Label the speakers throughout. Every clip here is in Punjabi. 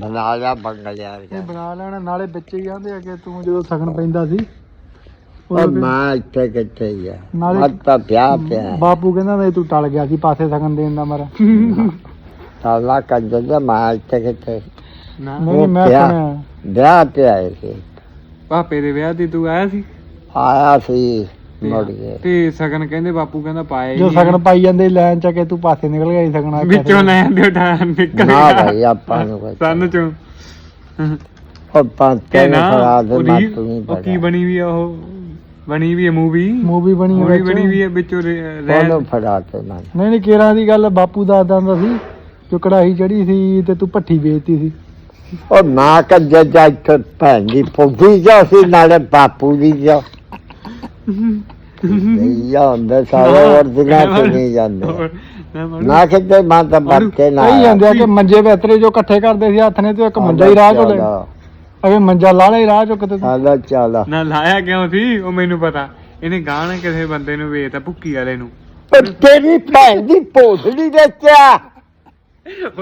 Speaker 1: ਬਣਾ ਲਿਆ ਬੰਗਲਿਆ
Speaker 2: ਇਹ ਬਣਾ ਲੈਣਾ ਨਾਲੇ ਵਿੱਚ ਹੀ ਆਂਦੇ ਆ ਕਿ ਤੂੰ ਜਦੋਂ ਸਗਨ ਪੈਂਦਾ ਸੀ
Speaker 1: ਉਹ ਮਾਂ ਇੱਥੇ ਕਿੱਥੇ ਗਿਆ
Speaker 2: ਨਾਲੇ-
Speaker 1: ਮੱਤ ਤਾਂ ਵਿਆਹ ਪਿਆ।
Speaker 2: ਬਾਪੂ ਕਹਿੰਦਾ ਵੀ ਤੂੰ ਟਲ ਗਿਆ ਸੀ ਪਾਸੇ ਸਗਨ ਦੇਣ ਦਾ ਮਰ।
Speaker 1: ਸਾਲਾ ਕੰਜਰ ਦਾ ਮਾਂ ਇੱਥੇ ਕਿੱਥੇ?
Speaker 3: ਨਾ।
Speaker 2: ਨਹੀਂ ਮੈਂ
Speaker 1: ਪਿਆ।
Speaker 2: ਸੁਣਿਆ।
Speaker 1: ਵਿਆਹ ਤੇ ਆਏ ਸੀ।
Speaker 3: ਪਾਪੇ ਦੇ ਵਿਆਹ ਤੇ ਤੂੰ ਆਇਆ ਸੀ?
Speaker 1: ਆਇਆ ਸੀ। ਮੁੜ
Speaker 3: ਤੇ ਸਗਨ ਕਹਿੰਦੇ ਬਾਪੂ ਕਹਿੰਦਾ ਪਾਏ
Speaker 2: ਜੋ ਸਗਨ ਪਾਈ ਜਾਂਦੇ ਲਾਈਨ ਚ ਕਿ ਤੂੰ ਪਾਸੇ ਨਿਕਲ ਗਿਆ ਸੀ ਸਗਨ
Speaker 3: ਵਿੱਚੋਂ ਲੈ ਆਂਦੇ ਉਠਾ ਨਿਕਲ
Speaker 1: ਨਾ
Speaker 3: ਗਿਆ।
Speaker 1: ਭਾਈ ਆਪਾਂ ਨੂੰ ਕੁਛ
Speaker 3: ਸੰਨ ਚੋਂ।
Speaker 1: ਉਹ ਪੰਜ
Speaker 3: ਕਿ
Speaker 1: ਤੇ
Speaker 3: ਨਾ
Speaker 1: ਫੜਾ ਦੇ
Speaker 3: ਉਹ
Speaker 1: ਮੱਤ ਨਹੀਂ
Speaker 3: ਉਹ ਕੀ ਬਣੀ ਵੀ ਆ ਉਹ? ਬਣੀ ਵੀ ਹੈ ਮੂਵੀ?
Speaker 2: ਮੂਵੀ ਬਣੀ
Speaker 3: ਮੂਵੀ। ਬਣੀ ਵੀ ਹੈ ਵਿੱਚੋਂ ਰਹਿ
Speaker 1: ਉਹਨੂੰ ਫੜਾ ਤੇ ਮੈਂ
Speaker 2: ਨਹੀਂ ਨਹੀਂ ਕੇਰਾਂ ਦੀ ਗੱਲ ਬਾਪੂ ਦੱਸਦਾ ਹੁੰਦਾ ਸੀ ਜੋ ਕੜਾਹੀ ਚੜੀ ਸੀ ਤੇ ਤੂੰ ਭੱਠੀ ਵੇਚਤੀ ਸੀ।
Speaker 1: ਉਹ ਨਾ ਕੰਜਰ ਜਾ ਇੱਥੇ ਭੈਣ ਦੀ ਫੁੱਫੀ ਜਾ ਸੀ ਨਾਲੇ ਬਾਪੂ ਦੀ ਜਾ। ਇਹ ਹੁੰਦਾ ਸਾਰਾ ਹੋਰ ਦਿਨਾਂ ਤੇ ਨਹੀਂ ਜਾਂਦੇ।
Speaker 3: ਹੋਰ, ਨਾ ਮਾਰੂ।
Speaker 1: ਨਾ ਕਿਤੇ ਮਾਂ ਤਾਂ ਬੱਤੇ ਨਾ
Speaker 2: ਕਈ ਜਾਂਦੇ ਆ ਕਿ ਮੰਜੇ ਬਿਹਤਰੇ ਜੋ ਇਕੱਠੇ ਕਰਦੇ ਸੀ ਹੱਥ ਨੇ ਤੇ ਇੱਕ ਮੰਜਾ ਹੀ ਰਾਹ ਚੋਂ ਲੈ ਅਗੇ ਮੰਜਾ ਲਾ ਲਿਆ ਹੀ ਰਾਹ ਚੋਂ ਕਿਤੇ ਤੂੰ।
Speaker 1: ਹਾਲਾ ਚਾਲਾ
Speaker 3: ਨਾ ਲਾਇਆ ਕਿਉਂ ਸੀ? ਉਹ ਮੈਨੂੰ ਪਤਾ। ਇਹਨੇ ਗਾਣਾ ਕਿਸੇ ਬੰਦੇ ਨੂੰ ਵੇਚਤਾ ਭੁੱਕੀ ਵਾਲੇ ਨੂੰ।
Speaker 1: ਤੇਰੀ ਭੈਣ ਦੀ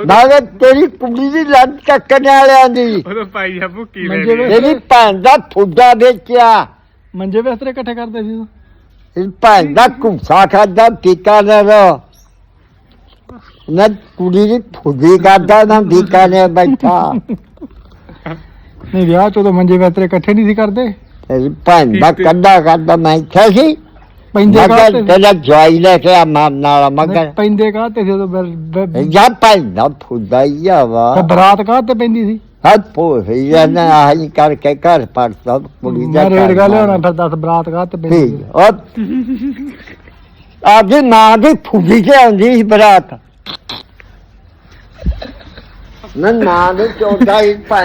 Speaker 1: ਨਾਲੇ ਤੇਰੀ ਕੁੜੀ ਦੀ ਲੱਤ ਚੱਕਣ ਵਾਲਿਆਂ ਦੀ।
Speaker 3: ਉਹਦਾ ਪਾਈ ਆ ਭੁੱਕੀ ਲੈ
Speaker 2: ਮੰਜੇ
Speaker 3: ਕੇ।
Speaker 2: ਵਿੱਚ-
Speaker 1: ਤੇਰੀ ਭੈਣ ਦਾ ਫੁੱਡਾ ਵੇਚਿਆ।
Speaker 2: ਮੰਜੇ ਬਿਹਤਰੇ ਇਕੱਠੇ ਕਰਦੇ ਸੀ ਤੂੰ।
Speaker 1: ਇਹ ਭੈਣ ਦਾ ਕੁੱਸਾ ਖਾਦਾ ਟੀਕਾ ਨਾ ਰੋ ਨਾ ਕੁੜੀ ਦੀ ਫੁੱਡੀ ਕਰਦਾ ਨਾ ਟੀਕਾ ਨੇ ਬੈਠਾ।
Speaker 2: ਨਹੀਂ ਵਿਆਹ ਚੋਂ ਤਾਂ ਮੰਜੇ ਬਿਹਤਰੇ ਇਕੱਠੇ ਨਹੀਂ ਸੀ ਕਰਦੇ।
Speaker 1: ਤੇਰੀ ਭੈਣ ਦਾ ਕੰਡਾ ਕਰਦਾ ਮੈਂ ਇੱਥੇ ਸੀ।
Speaker 2: ਪੈਂਦੇ
Speaker 1: ਮਗਰ
Speaker 2: ਕਾਹਤੇ
Speaker 1: ਤੇਰਾ ਜਵਾਈ ਲੈ ਕੇ ਆ ਮਾਰਨ ਵਾਲਾ ਮਗਰ
Speaker 2: ਪੈਂਦੇ ਕਾਹਤੇ ਸੀ ਉਦੋਂ ਬ- ਬ-
Speaker 1: ਜਾਂ ਭੈਣ ਦਾ ਫੁੱਡਾ ਹੀ ਆ ਵਾ।
Speaker 2: ਤੇ ਬਰਾਤ ਕਾਹਤੇ ਪੈਂਦੀ ਸੀ?
Speaker 1: ਹੱਥ ਪੋਹੀ ਜਾਂਦਾ ਆਹੀ ਕਰਕੇ ਘਰ ਪਰ ਸਭ ਕੁੜੀ ਦਾ
Speaker 2: ਮੈਂ ਰੇੜ
Speaker 1: ਘਰ
Speaker 2: ਗਾ ਲਿਆਉਣਾ। ਫਿਰ ਦੱਸ ਬਰਾਤ ਕਾਹਤੇ ਪੈਂਦੀ
Speaker 1: ਠੀਕ
Speaker 2: ਸੀ
Speaker 1: ਉਹ ਆਦੀ ਨਾਂ ਦੀ ਫੁੱਫੀ ਕੇ ਆਉਂਦੀ ਸੀ ਬਰਾਤ। ਨਾ ਨਾਂ ਦੇ ਹੀ ਭਾਈ।